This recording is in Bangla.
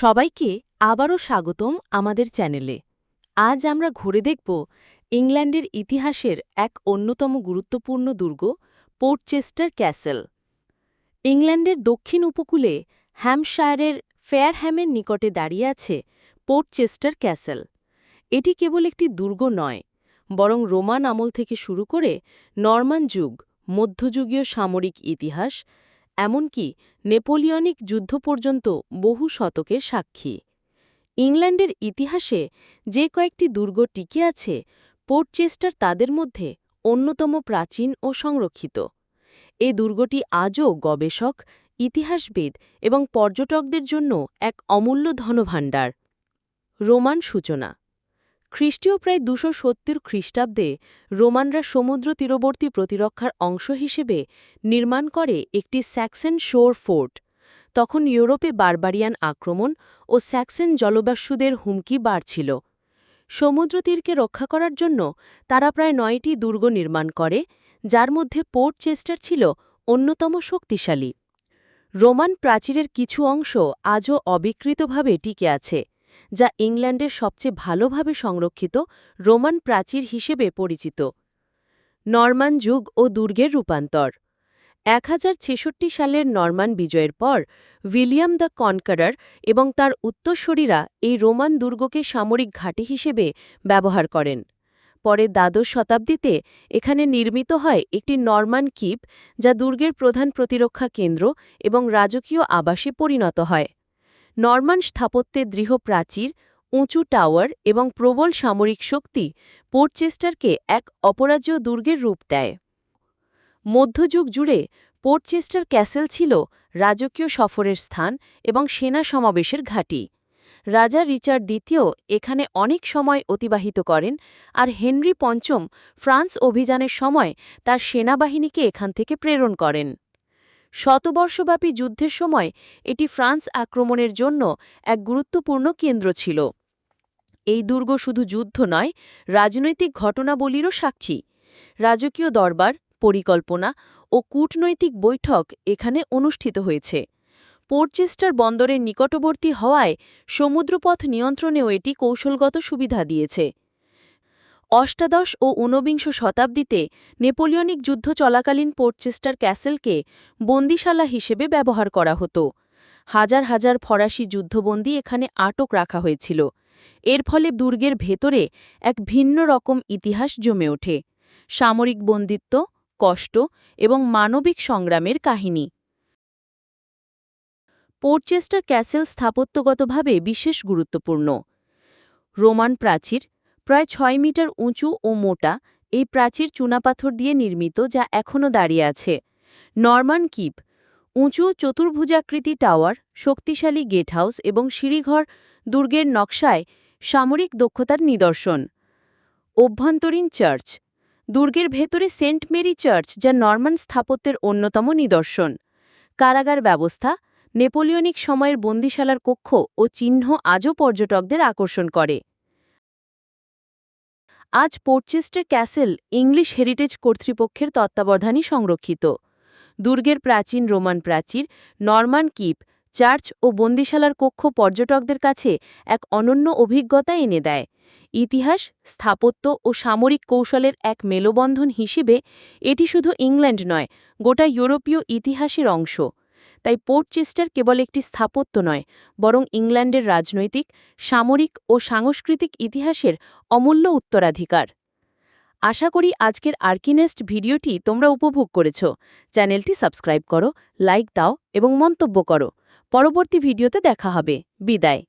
সবাইকে আবারও স্বাগতম আমাদের চ্যানেলে। আজ আমরা ঘুরে দেখব ইংল্যান্ডের ইতিহাসের এক অন্যতম গুরুত্বপূর্ণ দুর্গ, পোর্টচেস্টার ক্যাসেল। ইংল্যান্ডের দক্ষিণ উপকূলে হ্যামশায়ারের ফেয়ারহ্যামের নিকটে দাঁড়িয়ে আছে পোর্টচেস্টার ক্যাসেল। এটি কেবল একটি দুর্গ নয়, বরং রোমান আমল থেকে শুরু করে নরমান যুগ, মধ্যযুগীয় সামরিক ইতিহাস এমনকি নেপোলিয়নিক যুদ্ধ পর্যন্ত বহু শতকের সাক্ষী। ইংল্যান্ডের ইতিহাসে যে কয়েকটি দুর্গ টিকে আছে পোর্টচেস্টার তাদের মধ্যে অন্যতম প্রাচীন ও সংরক্ষিত। এ দুর্গটি আজও গবেষক, ইতিহাসবিদ এবং পর্যটকদের জন্য এক অমূল্য ধনভাণ্ডার। রোমান সূচনা খ্রিস্টীয় প্রায় দুশো সত্তর খ্রিস্টাব্দে রোমানরা সমুদ্র তীরবর্তী প্রতিরক্ষার অংশ হিসেবে নির্মাণ করে একটি স্যাক্সেন শোর ফোর্ট। তখন ইউরোপে বারবারিয়ান আক্রমণ ও স্যাক্সেন জলবাস্যুদের হুমকি বাড়ছিল। সমুদ্রতীরকে রক্ষা করার জন্য তারা প্রায় নয়টি দুর্গ নির্মাণ করে, যার মধ্যে পোর্ট চেস্টার ছিল অন্যতম শক্তিশালী। রোমান প্রাচীরের কিছু অংশ আজও অবিকৃতভাবে টিকে আছে। যা ইংল্যান্ডের সবচেয়ে ভালোভাবে সংরক্ষিত রোমান প্রাচীর হিসেবে পরিচিত। নরমান যুগ ও দুর্গের রূপান্তর। এক হাজার ছেষট্টি সালের নরমান বিজয়ের পর, উইলিয়াম দ্য কনকারার এবং তার উত্তরসূরিরা এই রোমান দুর্গকে সামরিক ঘাঁটি হিসেবে ব্যবহার করেন। পরে দ্বাদশ শতাব্দীতে এখানে নির্মিত হয় একটি নরমান কিপ যা দুর্গের প্রধান প্রতিরক্ষা কেন্দ্র এবং রাজকীয় আবাসে পরিণত হয়। নরমান স্থাপত্যের দৃঢ় প্রাচীর উঁচু টাওয়ার এবং প্রবল সামরিক শক্তি পোর্টচেস্টারকে এক অপরাজ্য দুর্গের রূপ দেয়। মধ্যযুগ জুড়ে পোর্টচেস্টার ক্যাসেল ছিল রাজকীয় সফরের স্থান এবং সেনা সমাবেশের ঘাঁটি। রাজা রিচার্ড দ্বিতীয় এখানে অনেক সময় অতিবাহিত করেন আর হেনরি পঞ্চম ফ্রান্স অভিযানের সময় তার সেনাবাহিনীকে এখান থেকে প্রেরণ করেন। শতবর্ষব্যাপী যুদ্ধের সময় এটি ফ্রান্স আক্রমণের জন্য এক গুরুত্বপূর্ণ কেন্দ্র ছিল। এই দুর্গ শুধু যুদ্ধ নয়, রাজনৈতিক ঘটনাবলীরও সাক্ষী। রাজকীয় দরবার, পরিকল্পনা ও কূটনৈতিক বৈঠক এখানে অনুষ্ঠিত হয়েছে। পোর্টচেস্টার বন্দরের নিকটবর্তী হওয়ায় সমুদ্রপথ নিয়ন্ত্রণেও এটি কৌশলগত সুবিধা দিয়েছে। অষ্টাদশ ও ঊনবিংশ শতাব্দীতে নেপোলিয়নিক যুদ্ধ চলাকালীন পোর্টচেস্টার ক্যাসেলকে বন্দিশালা হিসেবে ব্যবহার করা হতো। হাজার হাজার ফরাসি যুদ্ধবন্দী এখানে আটক রাখা হয়েছিল। এর ফলে দুর্গের ভেতরে এক ভিন্ন রকম ইতিহাস জমে ওঠে। সামরিক বন্দিত্ব, কষ্ট এবং মানবিক সংগ্রামের কাহিনী। পোর্টচেস্টার ক্যাসেল স্থাপত্যগতভাবে বিশেষ গুরুত্বপূর্ণ। রোমান প্রাচীর প্রায় ছয় মিটার উঁচু ও মোটা এই প্রাচীর চুনাপাথর দিয়ে নির্মিত যা এখনও দাঁড়িয়ে আছে। নরমান কিপ, উঁচু চতুর্ভুজাকৃতি টাওয়ার, শক্তিশালী গেট হাউস এবং সিঁড়িঘর দুর্গের নকশায় সামরিক দক্ষতার নিদর্শন। অভ্যন্তরীণ চার্চ, দুর্গের ভেতরে সেন্ট মেরি চার্চ যা নরমান স্থাপত্যের অন্যতম নিদর্শন। কারাগার ব্যবস্থা, নেপোলিয়নিক সময়ের বন্দিশালার কক্ষ ও চিহ্ন আজও পর্যটকদের আকর্ষণ করে। আজ পোর্টচেস্টার ক্যাসেল ইংলিশ হেরিটেজ কর্তৃপক্ষের তত্ত্বাবধানে সংরক্ষিত। দুর্গের প্রাচীন, রোমান প্রাচীর, নরমান কিপ, চার্চ ও বন্দিশালার কক্ষ পর্যটকদের কাছে এক অনন্য অভিজ্ঞতা এনে দেয়। ইতিহাস, স্থাপত্য ও সামরিক কৌশলের এক মেলবন্ধন হিসেবে এটি শুধু ইংল্যান্ড নয়, গোটা ইউরোপীয় ইতিহাসের অংশ। তাই পোর্টচেস্টার কেবল একটি স্থাপত্য নয়, বরং ইংল্যান্ডের রাজনৈতিক, সামরিক ও সাংস্কৃতিক ইতিহাসের অমূল্য উত্তরাধিকার। আশা করি আজকের আর্কিনেস্ট ভিডিওটি তোমরা উপভোগ করেছ। চ্যানেলটি সাবস্ক্রাইব করো, লাইক দাও এবং মন্তব্য করো। পরবর্তী ভিডিওতে দেখা হবে। বিদায়।